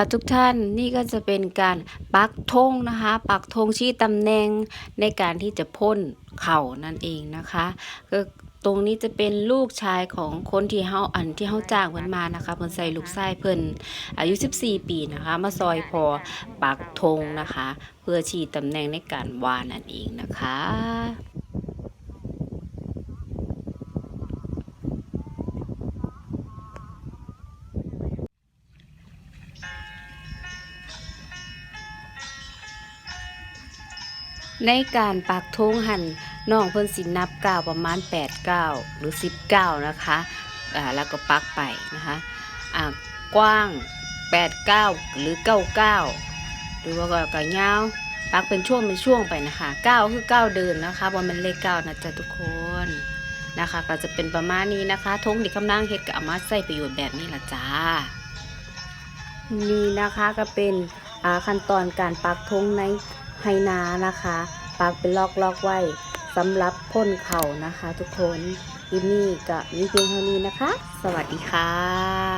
ค่ะทุกท่านนี่ก็จะเป็นการปักธงนะคะ ปักธงชี้ตำแหน่งในการที่จะพ่นเข่านั่นเองนะคะก็ตรงนี้จะเป็นลูกชายของคนที่เฮาอันที่เฮาจ้างเพิ่นมานะคะเพิ่นใส่ลูกชายเพิ่นอายุ 14 ปีนะคะ มาซอยพอปักธงนะคะ เพื่อชี้ตำแหน่งในการวาดนั่นเองนะคะ ในการปักธงหันน้องเพิ่นสินับก้าวประมาณ8ก้าวหรือ 10ก้าวนะคะอ่าแล้วก็ปักไปนะคะอ่ากว้าง 8ก้าวหรือ9ก้าวหรือว่าก็ก็ยาวปักเป็นช่วงเป็นช่วงไปนะคะก้าวคือก้าวเดินนะคะบ่แมันเลขก้าวนะจ๊ะทุกคนนะคะ ก็จะเป็นประมาณนี้นะคะธงที่กำลังเฮ็ดก็เอามาใช้ประโยชน์แบบนี้ละจ้านี่นะคะก็เป็นอ่าขั้นตอนการปักธงใน ให้นานะคะปักเป็นลอกๆไว้สำหรับพ่นเข่านะคะ ทุกคนคลินนี่ก็มีเพียงเท่านี้นะคะ สวัสดีค่ะ